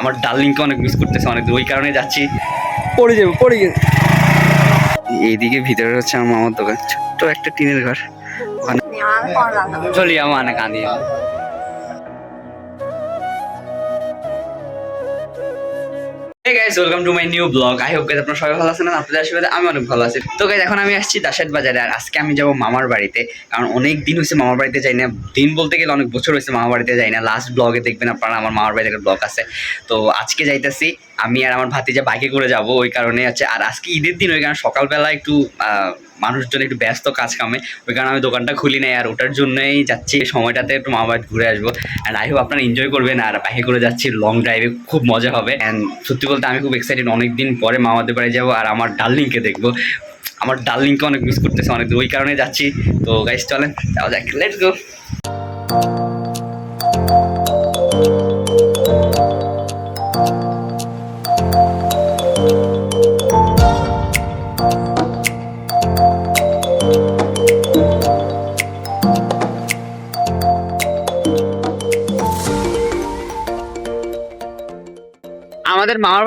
আমার ডার্লিংকে অনেক মিস করতেছে অনেক ওই কারণে যাচ্ছি। পড়ে যাব পড়ে গেছে এইদিকে ভিতরে হচ্ছে আমার মামার দোকান ছোট্ট একটা টিনের ঘর। মানে চলি আমার মানে অনেক আনিয়ে Hey guys, welcome to my new vlog. I hope guys আপনারা সবাই ভালো আছেন আপনাদের আশীর্বাদে আমি অনেক ভালো আছি। তো guys এখন আমি আসছি দাসের বাজারে আর আজকে আমি যাব মামার বাড়িতে। কারণ অনেক দিন হয়েছে মামার বাড়িতে যাই না। দিন বলতে গেলে অনেক বছর হয়েছে মামার বাড়িতে যাই না। লাস্ট ব্লগে দেখবেন আপনারা আমার মামার বাড়িতে একটা ব্লগ আছে। তো আজকে যাইতেছি আমি আর আমার ভাতিজা বাইকে করে যাব ওই কারণে আছে আর আজকে ঈদের দিন ওই কারণে সকালবেলা একটু মানুষজন একটু ব্যস্ত কাজ কামে। ওই কারণে আমি দোকানটা খুলি নাই আর ওটার জন্যই যাচ্ছি। সময়টাতে একটু মামা ঘুরে আসব। অ্যান্ড আই হোপ আপনারা এনজয় করবেন আর বাইকে করে যাচ্ছি লং ড্রাইভে খুব মজা হবে। অ্যান্ড সত্যি বলতে আমি খুব এক্সাইটেড অনেকদিন পরে মামাদের বাড়ি যাব আর আমার ডার্লিংকে দেখব। আমার ডার্লিংকে অনেক মিস করতেছে অনেক ওই কারণে যাচ্ছি। তো গাইস চলেন, যাওয়া যাক লেটস গো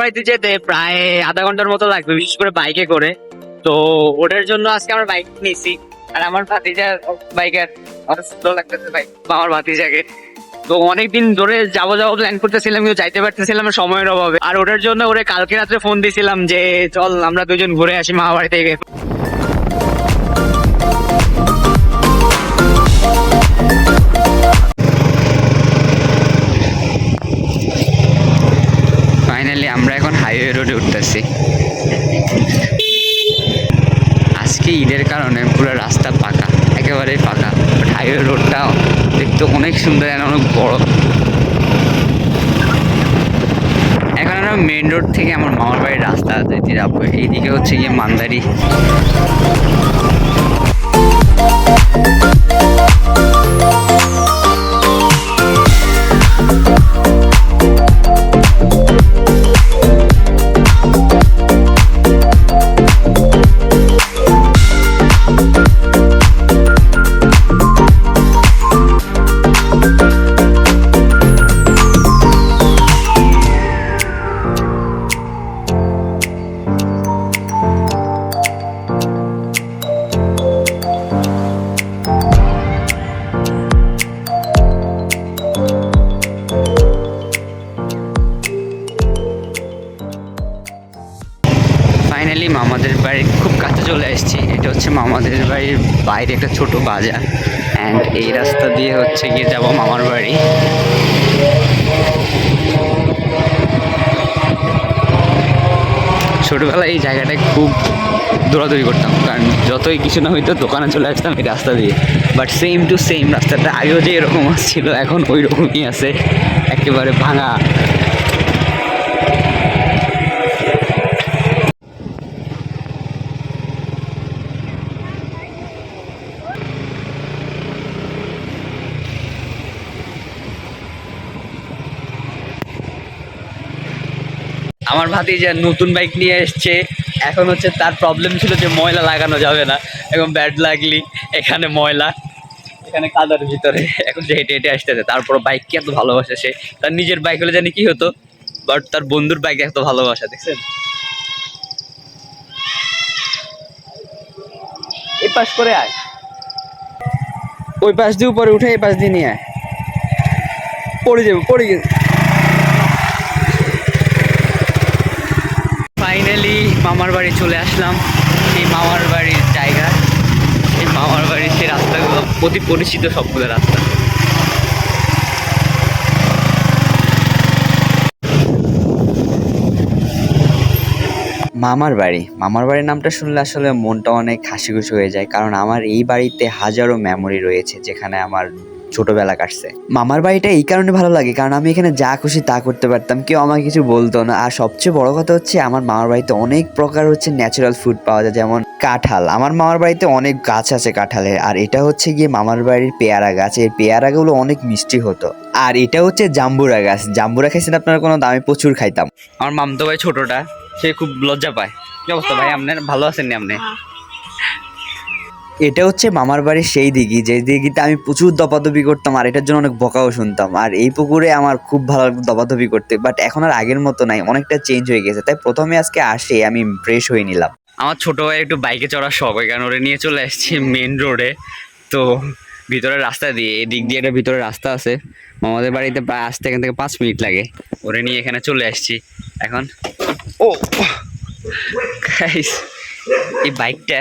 বাড়িতে যেতে প্রায় আধা ঘণ্টার মতো লাগবে, বিশেষ করে বাইকে করে। তো ওটার জন্য আজকে আমরা বাইক নিয়েছি। আর আমার ভাতিজা বাইকের অনেক লাগতেছে বাইক আমার ভাতিজাকে। তো অনেকদিন ধরে যাব যাব প্ল্যান করতেছিলাম, কিন্তু যাইতে পারতেছিলাম সময়ের অভাবে। আর ওটার জন্য ওরে কালকে রাত্রে ফোন দিয়েছিলাম যে, চল, আমরা দুজন ঘুরে আসি মামা বাড়ি থেকে। অনেক সুন্দর এখানে অনেক বড়। এখন আমরা মেন রোড থেকে আমার মামার বাড়ির রাস্তা যেতে যাব। এইদিকে হচ্ছে গিয়ে মান্দারি। বাইরে একটা ছোট বাজার। অ্যান্ড এই রাস্তা দিয়ে হচ্ছে গিয়ে যাব মামার বাড়ি। ছোটবেলায় এই জায়গাটায় খুব দৌড়াদৌড়ি করতাম, কারণ যতই কিছু না হইতো দোকানে চলে আসতাম এই রাস্তা দিয়ে। বাট সেম টু সেম রাস্তাটা আগেও যে এরকম ছিল এখন ওই রকমই আছে। একেবারে ভাঙা। আমার ভাতি যে নতুন বাইক নিয়ে এসছে। এখন হচ্ছে তার প্রবলেম ছিল যে ময়লা লাগানো যাবে না। এখন ব্যাড লাগলি, এখানে ময়লা, এখানে কাদার ভিতরে। এখন যে হেঁটে হেঁটে আসতেছে তারপর বাইককে এত ভালোবাসে সে? তার নিজের বাইক হলে জানি কি হতো বাট তার বন্ধুর বাইক এত ভালোবাসা, দেখছেন? এই পাশ করে আয়। ওই পাশ দিয়ে উপরে উঠে, এই পাশ দিয়ে নিয়ে আয়। পড়ে যাবে পড়ে যাবে ফাইনালি মামার বাড়ি চলে আসলাম। এই মামার বাড়ির জায়গা, এই মামার বাড়ির সেই রাস্তাগুলো, অতি পরিচিত সবগুলো রাস্তা। মামার বাড়ি, মামার বাড়ির নামটা শুনলে আসলে মনটা অনেক হাসি খুশি হয়ে যায়, কারণ আমার এই বাড়িতে হাজারো মেমোরি রয়েছে, যেখানে আমার ছোটবেলা কাটছে। মামার বাড়িটা এই কারণে ভালো লাগে কারণ আমি এখানে যা খুশি তা করতে পারতাম কেউ আমাকে কিছু বলতো না। আর সবচেয়ে বড় কথা হচ্ছে আমার মামার বাড়িতে অনেক প্রকার হচ্ছে ন্যাচারাল ফুড পাওয়া যায় যেমন কাঁঠাল। আমার মামার বাড়িতে অনেক গাছ আছে কাঁঠালের আর এটা হচ্ছে গিয়ে মামার বাড়ির পেয়ারা গাছ। এই পেয়ারাগুলো অনেক মিষ্টি হতো। আর এটা হচ্ছে জাম্বুরা গাছ। জাম্বুরা খাইছেন আপনার কোনো দামে? প্রচুর খাইতাম। আমার মামতো ভাই ছোটটা সে খুব লজ্জা পায়। কি অবস্থা ভাই? আপনার ভালো আছেন নি আপনি? এটা হচ্ছে মামার বাড়ির সেই দিঘি, যে দিঘিতে আমি প্রচুর দপাদপি করতাম আর এটার জন্য অনেক বকাও শুনতাম। আর এই পুকুরে আমার খুব ভালো লাগতো দপাদপি করতে বাট এখন আর আগের মতো নাই, অনেকটা চেঞ্জ হয়ে গেছে। তাই প্রথমে আজকে আসে, আমি ফ্রেশ হয়ে নিলাম। আমার ছোট ভাই একটু বাইকে চড়ার শখ হয় কারণ ওরে নিয়ে চলে আসছি মেন রোডে তো ভিতরের রাস্তা দিয়ে এদিক দিয়ে একটা ভিতরে রাস্তা আছে। মামাদের বাড়িতে প্রায় আসতে এখান থেকে পাঁচ মিনিট লাগে। ওরে নিয়ে এখানে চলে আসছি। এখন, ও এই বাইকটা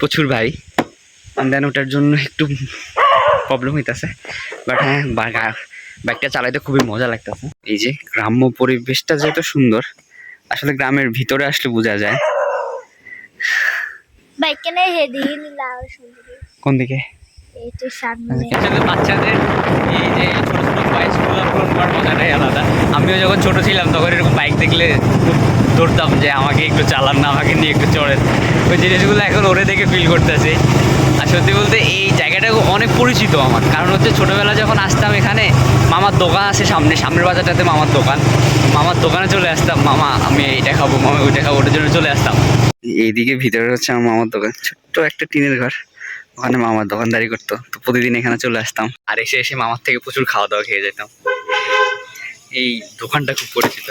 প্রচুর ভারী দেন ওটার জন্য একটু প্রবলেম হইতাছে। বাট হ্যাঁ বাইকটা চালাইতে খুবই মজা লাগতেছে। এই যে গ্রাম্য পরিবেশটা যেহেতু সুন্দর আসলে গ্রামের ভিতরে আসলে বোঝা যায়। কোন দিকে? আসলে বাচ্চাদের এই যে ছোট ছোট বাইকগুলো করার মজাটাই আলাদা। আমিও যখন ছোট ছিলাম তখন এরকম বাইক দেখলে খুব দৌড়তাম যে আমাকে একটু চালান না আমাকে নিয়ে একটু চড়েন। ওই জিনিসগুলো এখন ওরে দেখে ফিল করতেছি। আর সত্যি বলতে এই জায়গাটা অনেক পরিচিত আমার। কারণ হচ্ছে ছোটোবেলা যখন আসতাম এখানে মামার দোকান আছে সামনে সামনের বাজারটাতে মামার দোকান। মামার দোকানে চলে আসতাম মামা আমি এইটা খাব মামা ওইটা খাব ওটার জন্য চলে আসতাম। এইদিকে ভিতরে হচ্ছে আমার মামার দোকান ছোট্ট একটা টিনের ঘর। ওখানে মামার দোকানদারি করতো তো প্রতিদিন এখানে চলে আসতাম। আর এসে এসে মামার থেকে প্রচুর খাওয়া দাওয়া খেয়ে যেতাম। এই দোকানটা খুব পরিচিত।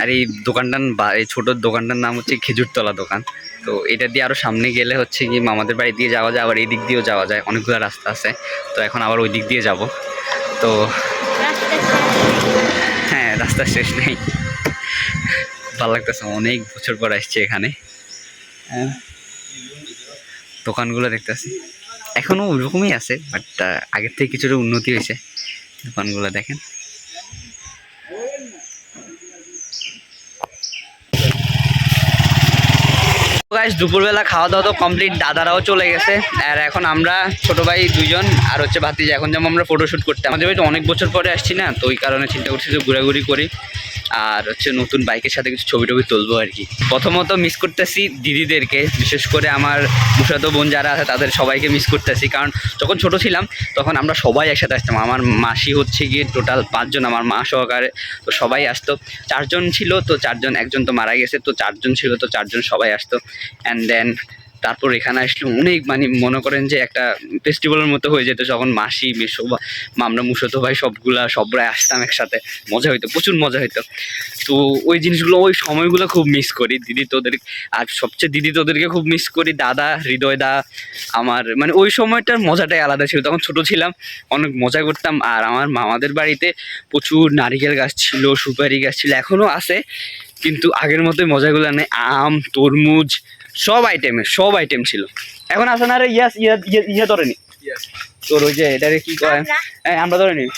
আর এই দোকানটার বা এই ছোট দোকানটার নাম হচ্ছে খেজুরতলা দোকান। তো এটা দিয়ে আরও সামনে গেলে হচ্ছে কি মামাদের বাড়ি দিয়ে যাওয়া যায়, আবার এই দিক দিয়েও যাওয়া যায়। অনেকগুলো রাস্তা আছে। তো এখন আবার ওই দিক দিয়ে যাব। তো হ্যাঁ রাস্তা শেষ নেই। ভালো লাগতেছে, অনেক বছর পর আসছে এখানে। হ্যাঁ। দোকানগুলো দেখতেছি। এখনও ওরকমই আছে বাট আগের থেকে কিছুটা উন্নতি হয়েছে। দোকানগুলো দেখেন। গাইস দুপুরবেলা খাওয়া দাওয়া তো কমপ্লিট দাদারাও চলে গেছে। আর এখন আমরা ছোট ভাই দুজন আর হচ্ছে ভাতিজা। এখন যেমন আমরা ফটোশ্যুট করতে আমাদের বাড়িতে অনেক বছর পরে আসছি না, তো ওই কারণে চিন্তা করছি যে ঘোরাঘুরি করি। আর হচ্ছে নতুন বাইকের সাথে কিছু ছবি টবি তুলবো আর কি। প্রথমত মিস করতেছি দিদিদেরকে, বিশেষ করে আমার মুসাতো বোন যারা আছে, তাদের সবাইকে মিস করতেছি। কারণ যখন ছোট ছিলাম, তখন আমরা সবাই একসাথে আসতাম। আমার মাসি হচ্ছে গিয়ে টোটাল পাঁচজন, আমার মা সহকারে, তো সবাই আসতো। চারজন ছিল, তো চারজন, একজন তো মারা গেছে, তো চারজন ছিল, তো চারজন সবাই আসতো। অ্যান্ড দেন তারপর এখানে আসলে অনেক মানে মনে করেন যে একটা ফেস্টিভ্যালের মতো হয়ে যেত যখন মাসি মেসো বা মামরা মুসতো ভাই সবগুলা, সবরাই আসতাম একসাথে। মজা হইতো, প্রচুর মজা হইতো। তো ওই জিনিসগুলো, ওই সময়গুলো খুব মিস করি। দিদি তোদের, আর সবচেয়ে দিদি তোদেরকে খুব মিস করি, দাদা, হৃদয় দা, আমার মানে ওই সময়টার মজাটাই আলাদা ছিল। তখন ছোট ছিলাম, অনেক মজা করতাম। আর আমার মামাদের বাড়িতে প্রচুর নারিকেল গাছ ছিল, সুপারি গাছ ছিল এখনও আছে। কিন্তু আগের মতোই মজাগুলো নেই। আম, তরমুজ সব আইটেমের সব আইটেম ছিল। এখন আছে না রে ইয়াস ইয়া ইয়া- ধরে নি। তোর ওই যে এটারে কি কয়? আমরা? হ্যাঁ, আমরা ধরে নি।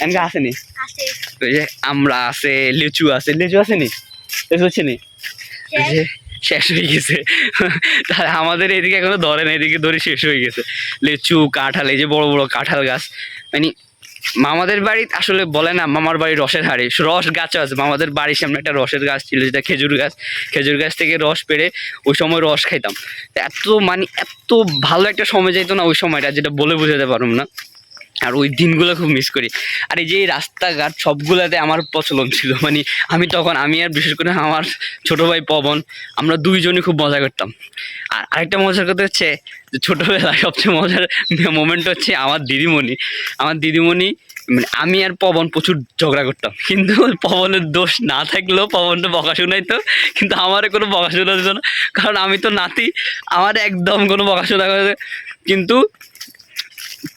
এনকে আসেনি ওই যে আমরা আছে লিচু আছে লিচু আছে নি? লিচু হচ্ছে নি? যে শেষ হয়ে গেছে। তাহলে আমাদের এদিকে এখনও ধরে না এদিকে ধরে শেষ হয়ে গেছে। লিচু কাঁঠাল এই যে বড় বড় কাঁঠাল গাছ। মানে মামাদের বাড়ি আসলে বলে না, মামার বাড়ি রসের হাড়ি। রস গাছ আছে, মামাদের বাড়ির সামনে একটা রসের গাছ ছিল, যেটা খেজুর গাছ। খেজুর গাছ থেকে রস পেড়ে ওই সময় রস খাইতাম। এত মানে এত ভালো একটা সময় যেত না ওই সময়টা, যেটা বলে বোঝাতে পারুম না। আর ওই দিনগুলো খুব মিস করি। আর এই যে রাস্তাঘাট সবগুলোতে আমার প্রচলন ছিল। মানে আমি তখন, আমি আর বিশেষ করে আমার ছোটো ভাই পবন, আমরা দুইজনই খুব মজা করতাম। আর আরেকটা মজার কথা হচ্ছে যে ছোটোবেলায় সবচেয়ে মজার মোমেন্ট হচ্ছে আমার দিদিমণি। আমার দিদিমণি মানে আমি আর পবন প্রচুর ঝগড়া করতাম। কিন্তু পবনের দোষ না থাকলেও পবনটা বকা শোনাইতো, কিন্তু আমার কোনো বকা শোনা দিত না। কারণ আমি তো নাতি, আমার একদম কোনো বকা শোনা কিন্তু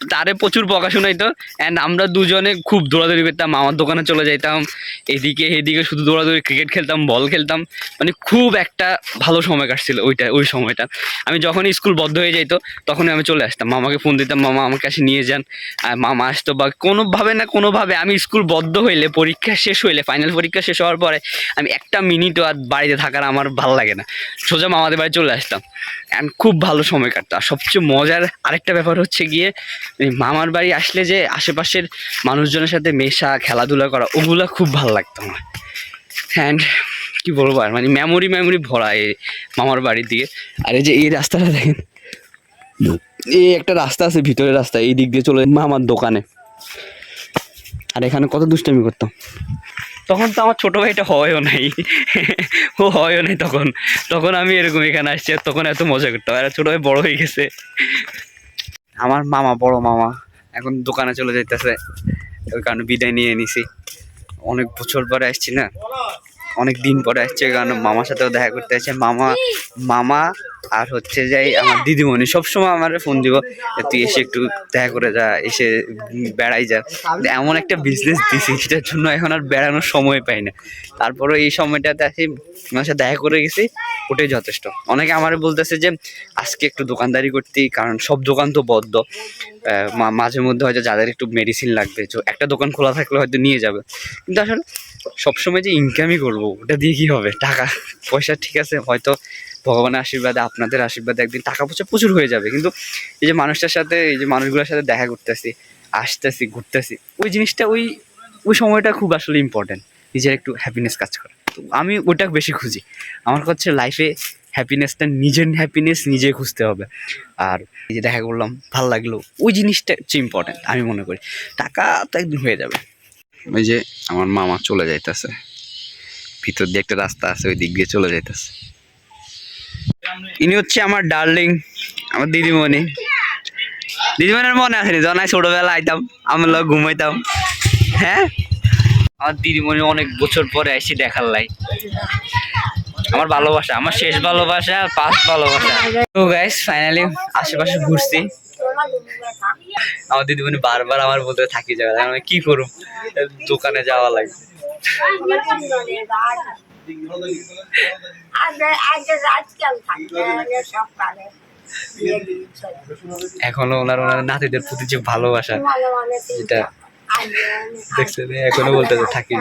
তারে প্রচুর বকা শোনাইতো। অ্যান্ড আমরা দুজনে খুব দৌড়াদৌড়ি করতাম আমার দোকানে চলে যাইতাম, এদিকে এদিকে শুধু দৌড়াদৌড়ি ক্রিকেট খেলতাম বল খেলতাম। মানে খুব একটা ভালো সময় কাটছিল ওইটা, ওই সময়টা। আমি যখনই স্কুল বদ্ধ হয়ে যাইতো, তখনই আমি চলে আসতাম। মামাকে ফোন দিতাম, মামা, আমাকে কাছে নিয়ে যান। আর মামা আসতো বা কোনোভাবে না কোনোভাবে আমি স্কুল বদ্ধ হইলে, পরীক্ষা শেষ হইলে ফাইনাল পরীক্ষা শেষ হওয়ার পরে আমি একটা মিনিটও আর বাড়িতে থাকার আমার ভালো লাগে না। সোজা মামাদের বাড়ি চলে আসতাম। অ্যান্ড খুব ভালো সময় কাটতো। আর সবচেয়ে মজার আরেকটা ব্যাপার হচ্ছে গিয়ে মামার বাড়ি আসলে যে আশেপাশের মানুষজনের সাথে মেশা, খেলাধুলা করা, ওগুলো খুব ভালো লাগতো আমার। অ্যান্ড কি বলব আর মানে মেমোরি মেমোরি ভরা এই মামার বাড়ির দিকে। আর এই যে এই রাস্তাটা দেখেন, এই একটা রাস্তা আছে, ভিতরের রাস্তা, এই দিক দিয়ে চলে মামার দোকানে। আর এখানে কত দুষ্টামি করতাম। তখন তো আমার ছোট ভাইটা হয়ও নাই। ও হয়ও নাই তখন। তখন আমি এরকম এখানে আসছি আর তখন এত মজা করতাম। আর ছোট ভাই বড় হয়ে গেছে। আমার মামা, বড় মামা, এখন দোকানে চলে যাইতেছে। ওই কারণে বিদায় নিয়ে নিছি। অনেক বছর পরে আসছি না? অনেক দিন পরে আসছে কারণে মামার সাথেও দেখা করতে আসছে। মামা মামা আর হচ্ছে যাই আমার দিদিমণি, সবসময় আমার ফোন দিব তুই এসে একটু দেখা করে যা, এসে বেড়াই যা। এমন একটা বিজনেস দিছি সেটার জন্য এখন আর বেড়ানোর সময় পাই না। তারপরে এই সময়টাতে আসি আমার সাথে দেখা করে গেছি। ওটাই যথেষ্ট। অনেকে আমার বলতেছে যে, আজকে একটু দোকানদারি করতেই কারণ সব দোকান তো বদ্ধ। মাঝে মধ্যে হয়তো যাদের একটু মেডিসিন লাগবে, তো একটা দোকান খোলা থাকলে হয়তো নিয়ে যাবে। কিন্তু আসলে সবসময় যে ইনকামই করব, ওটা দিয়ে কি হবে? টাকা, পয়সা ঠিক আছে, হয়তো ভগবানের আশীর্বাদে, আপনাদের আশীর্বাদে একদিন টাকা পয়সা প্রচুর হয়ে যাবে। কিন্তু এই যে মানুষটার সাথে, এই যে মানুষগুলোর সাথে দেখা করতেছি, আসতেছি, ঘুরতেছি, ওই জিনিসটা ওই ওই সময়টা খুব আসলে ইম্পর্টেন্ট নিজের একটু হ্যাপিনেস কাজ করে। তো আমি ওটা বেশি খুঁজি। আমার হচ্ছে লাইফে হ্যাপিনেসটা নিজের হ্যাপিনেস নিজে খুঁজতে হবে। আর যে দেখা করলাম, ভালো লাগল, ওই জিনিসটা হচ্ছে ইম্পর্টেন্ট আমি মনে করি। টাকা তো একদিন হয়ে যাবে। ওই যে আমার মামা চলে যাইতেছে। ভিতর দিয়ে একটা রাস্তা আছে, ওই দিক দিয়ে চলে যাইতেছে। ইনি হচ্ছে আমার ডার্লিং আমার দিদিমণি। দিদিমণির মনে আছে জনায় ছোটবেলা আইতাম, আমার ঘুমাইতাম। হ্যাঁ? আমার দিদিমণি অনেক বছর পরে আসি দেখার লাই। আমার ভালোবাসা আমার শেষ ভালোবাসা পাঁচ ভালোবাসা। তো গাইস ফাইনালি আশেপাশে ঘুরছি। আমার দিদিমণি বারবার আমার বলতে থাকি যাবে আমি কি করুম? দোকানে যাওয়া লাগে এখনও ওনার ওনার নাতিদের প্রতি যে ভালোবাসা যেটা দেখছেন এখনও বলতে থাকি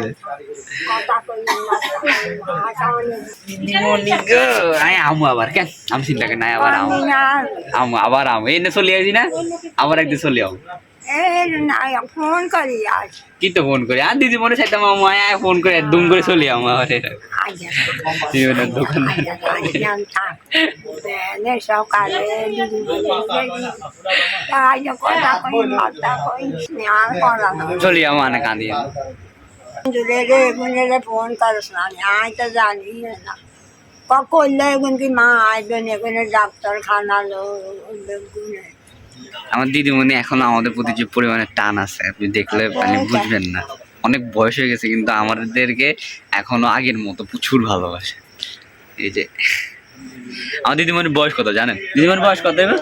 দিদিমণি আমু আবার কেন? আমি চিন্তা করি নাই আবার আমু। আমু আবার আমু। এনে চলে আসি না? আবার একদিন চলে আমু ফোন করি আজ কি তো ফোন করি? আর দিদি মনে চাইতাম আমু আয় আয় ফোন করে দুম করে চলে আমু আবার আজ জীবনের দোকান। সকালে কথা কই মাথা কই আর করা চলে আমু আনে কাঁদি রে এগুলো ফোন করিস না। আমি তো জানি না। ক করলে এখন কি মা আসবেন এখানে ডাক্তারখানা গুনে আমার দিদিমণি এখন আমাদের প্রতি যে পরিমাণে টান আছে আপনি দেখলে মানে বুঝবেন না। অনেক বয়স হয়ে গেছে কিন্তু আমাদেরকে এখনও আগের মতো প্রচুর ভালোবাসে। এই যে আমার দিদিমণির বয়স কত জানেন? দিদিমণির বয়স কত এবার?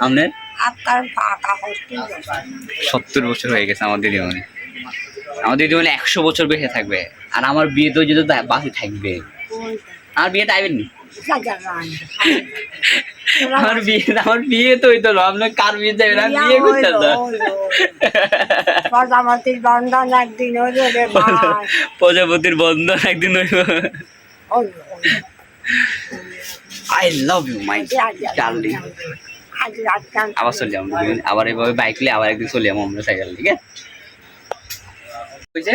আপনার? সত্তর বছর হয়ে গেছে আমার দিদিমণি। আমার দিদিমণি একশো বছর বেঁচে থাকবে আর আমার বিয়েতেও যদি বাকি থাকবে। আমার বিয়েতে আইবেন নি? আমার বিয়ে আমার বিয়ে তো হইতো না আপনার কার বিয়ে যাবেন আমি বিয়ে করতে প্রজাপতির বন্ধন একদিন হইল প্রজাপতির বন্ধন একদিন I love you my darling আবার চলে যাব আবার এভাবে বাইক নিয়ে আবার একদিন চলে যাব আমরা সাইকেল ঠিক আছে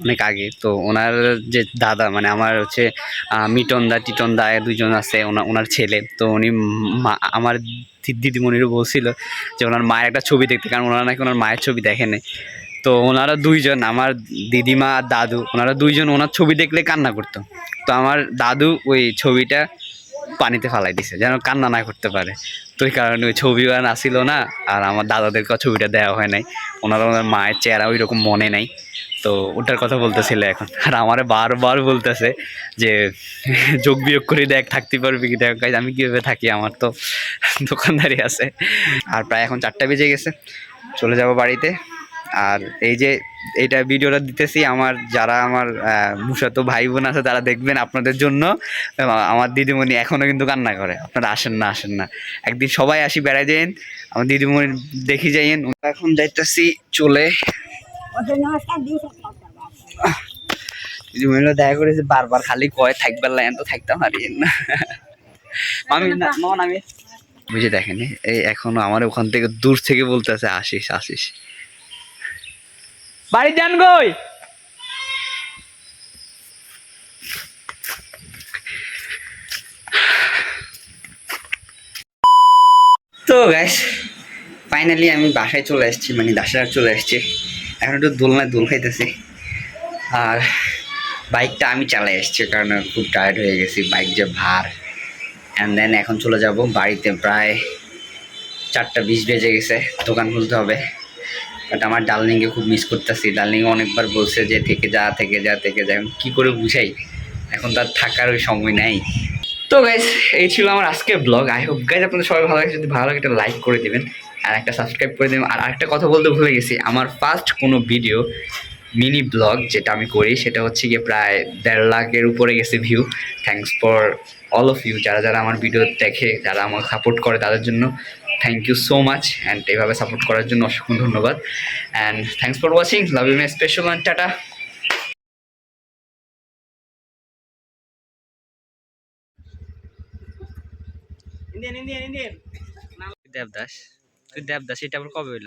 অনেক আগে। তো ওনার যে দাদা মানে আমার হচ্ছে আহ, মিটন দা টিটন দা দুজন আছে ওনা- ওনার ছেলে। তো উনি আমার দিদিমণিরও বলছিল যে ওনার মায়ের একটা ছবি দেখতে কারণ ওনারা নাকি ওনার মায়ের ছবি দেখেনি তো ওনারা দুইজন আমার দিদিমা আর দাদু ওনারা দুইজন ওনার ছবি দেখলে কান্না করতো। তো আমার দাদু ওই ছবিটা পানিতে ফালাই দিছে যেন কান্না না করতে পারে। তো ওই কারণে ওই ছবিও আর আসিল না, আর আমার দাদাদেরকে ছবিটা দেওয়া হয় নাই। ওনারা ওনার মায়ের চেহারা ওই রকম মনে নাই। তো ওটার কথা বলতেছিল এখন। আর আমারে বারবার বলতেছে যে, যোগ বিয়োগ করে দেখ, থাকতে পারবি কি? দেখ আমি কীভাবে থাকি? আমার তো দোকানদারি আছে। আর প্রায় এখন চারটা বেজে গেছে। চলে যাব বাড়িতে। আর এই যে এইটা ভিডিওটা দিতেছি, আমার যারা আমার মুসাতো ভাই বোন আছে, তারা দেখবেন আপনাদের জন্য। আমার দিদিমণি এখনও কিন্তু কান্না করে। আপনারা আসেন না আসেন না। একদিন সবাই আসি বেড়াই যাইন, আমার দিদিমণি দেখি যাইয়েন এখন যাইতেছি চলে। দিদিমণিরা দেখা করেছে, বারবার খালি কয়, থাকবার লাইন তো থাকতে পারি না। আমি না বুঝে দেখেনি? এই এখনও আমার ওখান থেকে দূর থেকে বলতেছে, আসিস আসিস। বাড়ি যান গই। তো গ্যাস ফাইনালি আমি বাসায় চলে এসেছি মানে দাসের চলে এসেছি এখন একটু দোলনায় দোল খাইতেছি। আর বাইকটা আমি চালাই এসেছি কারণ খুব টায়ার্ড হয়ে গেছি বাইক যে ভার। অ্যান্ড দেন এখন চলে যাব বাড়িতে প্রায় চারটা বিশ বেজে গেছে, দোকান খুলতে হবে। বাট আমার ডার্লিংকে খুব মিস করতেছি। ডার্লিং অনেকবার বলছে যে, থেকে যা থেকে যা থেকে যা। এখন কী করে বুঝাই? এখন তার থাকার ওই সময় নাই। তো গাইজ এই ছিল আমার আজকের ব্লগ আই হোপ গাইজ আপনাদের সবাই ভালো লাগে যদি ভালো লাগে, একটা লাইক করে দেবেন আর একটা সাবস্ক্রাইব করে দেবেন। আর একটা কথা বলতে ভুলে গেছি, আমার ফার্স্ট কোনো ভিডিও মিনি ব্লগ যেটা আমি করি, সেটা হচ্ছে গিয়ে প্রায় দেড় লাখের উপরে গেছে view thanks for all of you যারা যারা আমার ভিডিও দেখে, যারা আমাকে সাপোর্ট করে তাদের জন্য। Thank you so much and এইভাবে সাপোর্ট করার জন্য অসংখ্য ধন্যবাদ। And thanks for watching love you my special and tata. Devdas তুই দেবদাস এটা আবার কবে হইল?